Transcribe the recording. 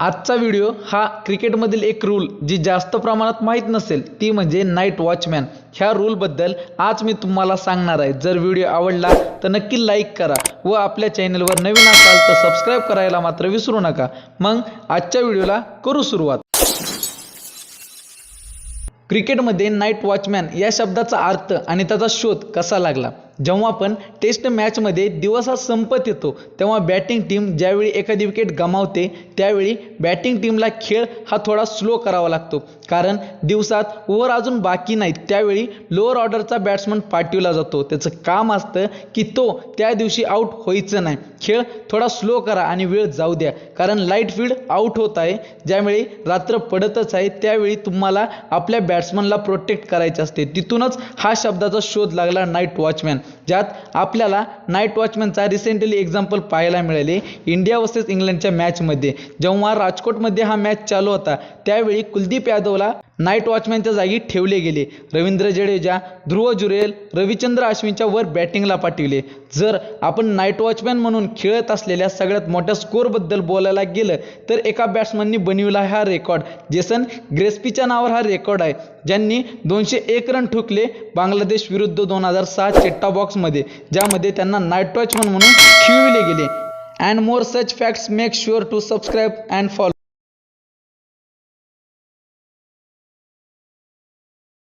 आजचा व्हिडिओ हा क्रिकेटमधील एक रूल जी जास्त प्रमाणात माहीत नसेल ती म्हणजे नाईट वॉचमॅन ह्या रूलबद्दल आज मी तुम्हाला सांगणार आहे. जर व्हिडिओ आवडला तर नक्की लाईक करा व आपल्या चॅनलवर नवीन असाल तर सबस्क्राईब करायला मात्र विसरू नका. मग आजच्या व्हिडिओला करू सुरुवात. क्रिकेटमध्ये नाईट वॉचमॅन या शब्दाचा अर्थ आणि त्याचा शोध कसा लागला? जेव्हा पण टेस्ट मॅचमध्ये दिवस हा संपत येतो तेव्हा बॅटिंग टीम ज्यावेळी एखादी विकेट गमावते त्यावेळी बॅटिंग टीमला खेळ हा थोडा स्लो करावा लागतो. कारण दिवसात ओव्हर अजून बाकी नाहीत. त्यावेळी लोअर ऑर्डरचा बॅट्समन पाठवला जातो. त्याचं काम असतं की तो त्या दिवशी आऊट व्हायचं नाही. खेळ थोडा स्लो करा आणि वेळ जाऊ द्या. कारण लाइट फील्ड आऊट होत आहे. ज्यावेळी रात्र पडतच आहे त्यावेळी तुम्हाला आपल्या बॅट्समनला प्रोटेक्ट करायचे असते. तिथूनच हा शब्दाचा शोध लागला नाईट वॉचमॅन ज्यात आपल्याला नाईट वॉचमॅनचा रिसेंटली एक्झाम्पल पाहायला मिळाले. इंडिया वर्सेस इंग्लंडच्या मॅचमध्ये जेव्हा राजकोटमध्ये हा मॅच चालू होता त्यावेळी कुलदीप यादवला नाईट वॉचमॅनच्या जागी ठेवले गेले. रवींद्र जडेजा ध्रुव जुरेल रविचंद्र अश्विनच्या वर बॅटिंगला पाठविले. जर आपण नाईट वॉचमॅन म्हणून खेळत असलेल्या सगळ्यात मोठ्या स्कोअरबद्दल बोलायला गेलं तर एका बॅट्समननी बनविला हा रेकॉर्ड जेसन ग्रेस्पीच्या नावावर हा रेकॉर्ड आहे. ज्यांनी दोनशे एक रन ठोकले बांगलादेश विरुद्ध दोन हजार सहा चेट्टा मध्ये ज्यामध्ये त्यांना नाईट वॉचमॅन म्हणून खिळविले गेले. And more such facts make sure to subscribe and follow